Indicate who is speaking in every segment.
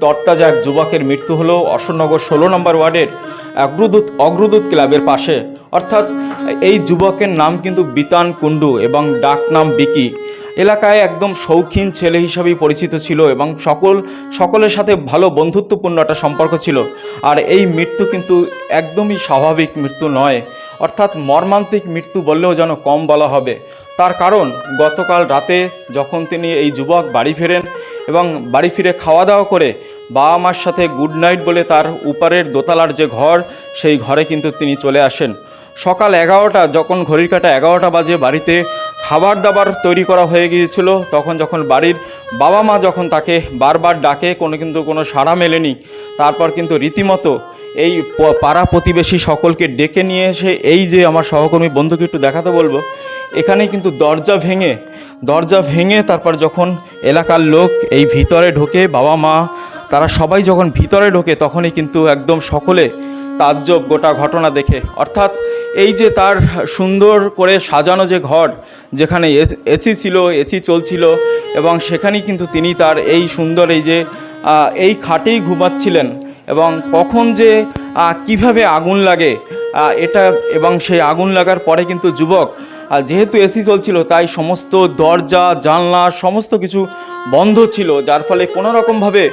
Speaker 1: তরতাজা এক যুবকের মৃত্যু হলো অশোকনগর ষোলো নম্বর ওয়ার্ডের অগ্রদূত অগ্রদূত ক্লাবের পাশে। অর্থাৎ এই যুবকের নাম কিন্তু বিতান কুণ্ডু এবং ডাক নাম বিকি। এলাকায় একদম শৌখিন ছেলে হিসাবেই পরিচিত ছিল এবং সকল সকলের সাথে ভালো বন্ধুত্বপূর্ণ একটা সম্পর্ক ছিল। আর এই মৃত্যু কিন্তু একদমই স্বাভাবিক মৃত্যু নয়। অর্থাৎ মর্মান্তিক মৃত্যু বললেও যেন কম বলা হবে। তার কারণ, গতকাল রাতে যখন তিনি এই যুবক বাড়ি ফেরেন এবং বাড়ি ফিরে খাওয়া দাওয়া করে বাবা মার সাথে গুড নাইট বলে তার উপরের দোতলার যে ঘর, সেই ঘরে কিন্তু তিনি চলে আসেন। সকাল এগারোটা, যখন ঘড়ির কাটা এগারোটা বাজে, বাড়িতে খাবার দাবার তৈরি করা হয়ে গিয়েছিল, তখন যখন বাড়ির বাবা মা যখন তাকে বারবার ডাকে, কোনো কিন্তু কোনো সাড়া মেলেনি। তারপর কিন্তু রীতিমতো এই পাড়া প্রতিবেশী সকলকে ডেকে নিয়ে এসে, এই যে আমার সহকর্মী, বন্ধুকে একটু দেখাতে বলব। এখানেই কিন্তু দরজা ভেঙে দরজা ভেঙে তারপর যখন এলাকার লোক এই ভিতরে ঢোকে, বাবা মা, তারা সবাই যখন ভিতরে ঢোকে তখনই কিন্তু একদম সকলে তাজ্জব গোটা ঘটনা দেখে। অর্থাৎ এই যে তার সুন্দর করে সাজানো যে ঘর, যেখানে এসি ছিল, এসি চলছিল এবং সেখানেই কিন্তু তিনি তার এই সুন্দর এই যে এই খাটেই ঘুমাচ্ছিলেন এবং কখন যে কীভাবে আগুন লাগে? এটা এবং সেই আগুন লাগার পরে কিন্তু যুবক যেহেতু এসি চলছিল, তাই সমস্ত দরজা, জানলা, সমস্ত কিছু বন্ধ ছিল, যার ফলে কোনো রকমভাবে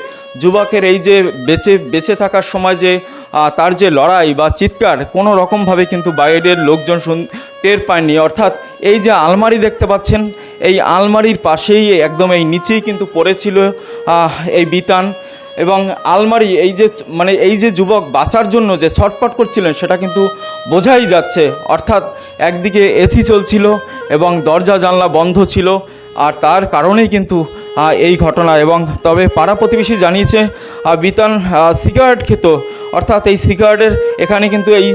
Speaker 1: যুবকের এই যে বেঁচে বেঁচে থাকার সময় যে তার যে লড়াই বা চিৎকার কোনো রকমভাবে কিন্তু বাইরের লোকজন শুন, টের পায়নি। অর্থাৎ এই যে আলমারি দেখতে পাচ্ছেন, এই আলমারির পাশেই, একদম এই নিচেই কিন্তু পড়েছিল এই বিতান। এবং আলমারি, এই যে মানে এই যে যুবক বাঁচার জন্য যে ছটপট করছিলেন, সেটা কিন্তু বোঝাই যাচ্ছে। অর্থাৎ একদিকে এসি চলছিল এবং দরজা, জানলা বন্ধ ছিল, আর তার কারণেই কিন্তু এই ঘটনা। এবং তবে পাড়া প্রতিবেশী জানিয়েছে বিতান সিগারেট খেত। অর্থাৎ এই সিগারেটের, এখানে কিন্তু এই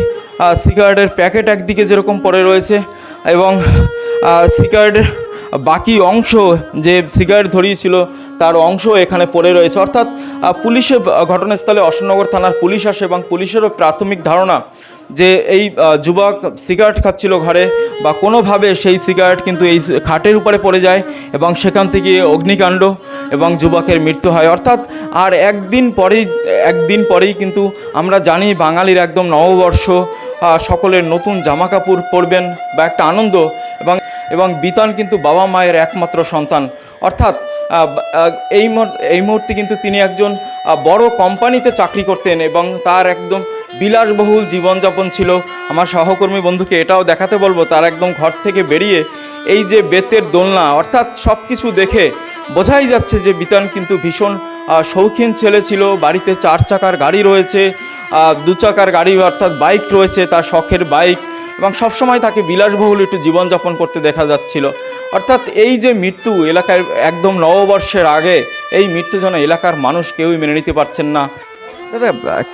Speaker 1: সিগারেটের প্যাকেট একদিকে যেরকম পড়ে রয়েছে এবং সিগারেটের বাকি অংশ যে সিগারেট ধরিয়েছিল, তার অংশ এখানে পড়ে রয়েছে। অর্থাৎ পুলিশে ঘটনাস্থলে অশোকনগর থানার পুলিশ আসে এবং পুলিশেরও প্রাথমিক ধারণা যে এই যুবক সিগারেট খাচ্ছিল ঘরে বা কোনোভাবে সেই সিগারেট কিন্তু এই খাটের উপরে পড়ে যায় এবং সেখান থেকে অগ্নিকাণ্ড এবং যুবকের মৃত্যু হয়। অর্থাৎ, আর একদিন পরেই একদিন পরেই কিন্তু আমরা জানি বাঙালির একদম নববর্ষ সকলের নতুন জামা কাপড় পরবেন বা একটা আনন্দ এবং এবং বিতান কিন্তু বাবা মায়ের একমাত্র সন্তান। অর্থাৎ এই এই মুহূর্তে কিন্তু তিনি একজন বড় কোম্পানিতে চাকরি করতেন এবং তার একদম বিলাসবহুল জীবনযাপন ছিল। আমার সহকর্মী বন্ধুকে এটাও দেখাতে বলব, তার একদম ঘর থেকে বেরিয়ে এই যে বেতের দোলনা, অর্থাৎ সব কিছু দেখে বোঝাই যাচ্ছে যে বিতান কিন্তু ভীষণ শৌখিন ছেলে ছিল। বাড়িতে চার চাকার গাড়ি রয়েছে দু চাকার গাড়ি অর্থাৎ বাইক রয়েছে, তার শখের বাইক এবং সবসময় তাকে বিলাসবহুল একটু জীবনযাপন করতে দেখা যাচ্ছিল। অর্থাৎ এই যে মৃত্যু এলাকার একদম নববর্ষের আগে, এই মৃত্যু যেন এলাকার মানুষ কেউই মেনে নিতে পারছেন না। দাদা,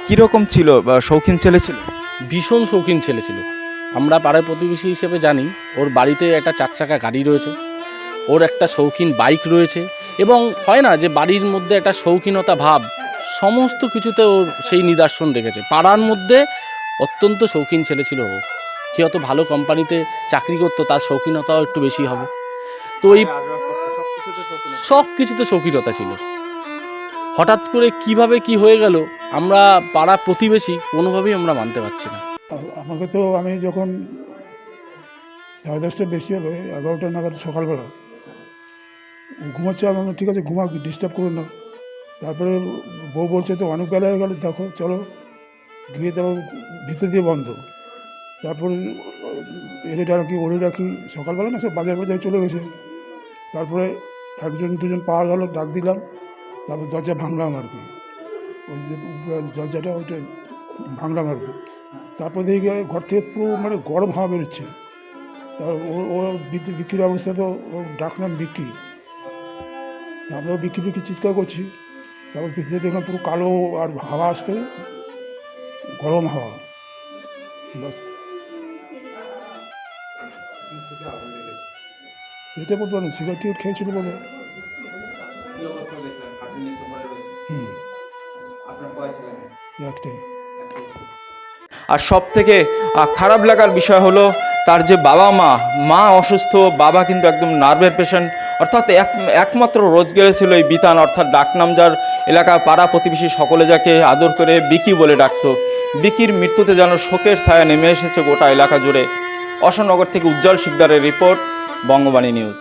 Speaker 1: কীরকম ছিল শৌখিন ছেলে ছিল?
Speaker 2: ভীষণ শৌখিন ছেলে ছিল। আমরা পাড়ার প্রতিবেশী হিসেবে জানি, ওর বাড়িতে একটা চার চাকা গাড়ি রয়েছে। ওর একটা শৌখিন বাইক রয়েছে এবং হয় না যে বাড়ির মধ্যে একটা শৌখিনতা ভাব, সমস্ত কিছুতে ওর সেই নিদর্শন রেখেছে পাড়ার মধ্যে অত্যন্ত শৌখিন ছেলে ছিল ও। যে অত ভালো কোম্পানিতে চাকরি করতো, তার শৌখিনতাও একটু বেশি হবে। তো এই সব কিছুতে শৌখিনতা ছিল। হঠাৎ করে কীভাবে কি হয়ে গেল, আমরা পাড়া প্রতিবেশী, কোনোভাবেই আমরা মানতে পারছি না।
Speaker 3: আমাকে তো আমি যখন সাড়ে দশটা বেশি হবে, এগারোটা নাগাদ সকালবেলা ঘুমাচ্ছে আমি বললাম, ঠিক আছে ঘুমা ডিস্টার্ব করো না। তারপরে বউ বলছে তো অনেক বেলা হয়ে গেল দেখো চলো গিয়ে তারপর ভিতর দিয়ে বন্ধ। তারপরে এনে ডাকি ওরে ডাকি সকালবেলা না সব বাজার বাজারে চলে গেছে। তারপরে একজন দুজন পাওয়া গেল ডাক দিলাম তারপর দরজা ভাঙলাম আর কি। ওই যে দরজাটা ওইটা ভাঙলাম আর কি। তারপর দেখি ঘর থেকে পুরো মানে গরম হাওয়া বেরোচ্ছে। তার ও বিক্রির অবস্থা তো ও ডাকলাম বিক্রি। আমরাও বিক্রি বিক্রি চিৎকার করছি। তারপর ভিতরে দেখলাম পুরো কালো আর হাওয়া আসতে গরম হাওয়া। বাস সেটা বলতে পারেন সিগারেট টিগারেট খেয়েছিল বলে হুম। একটাই।
Speaker 1: আর সব থেকে খারাপ লাগার বিষয় হলো তার যে বাবা মা মা অসুস্থ, বাবা কিন্তু একদম নার্ভের পেশেন্ট অর্থাৎ এক, একমাত্র রোজগারে ছিল এই বিতান, অর্থাৎ ডাকনাম যার এলাকার পাড়া প্রতিবেশী সকলে যাকে আদর করে বিকি বলে ডাকত। বিকির মৃত্যুতে যেন শোকের ছায়া নেমে এসেছে গোটা এলাকা জুড়ে। অশোকনগর থেকে উজ্জ্বল শিকদারের রিপোর্ট, বঙ্গবাণী নিউজ।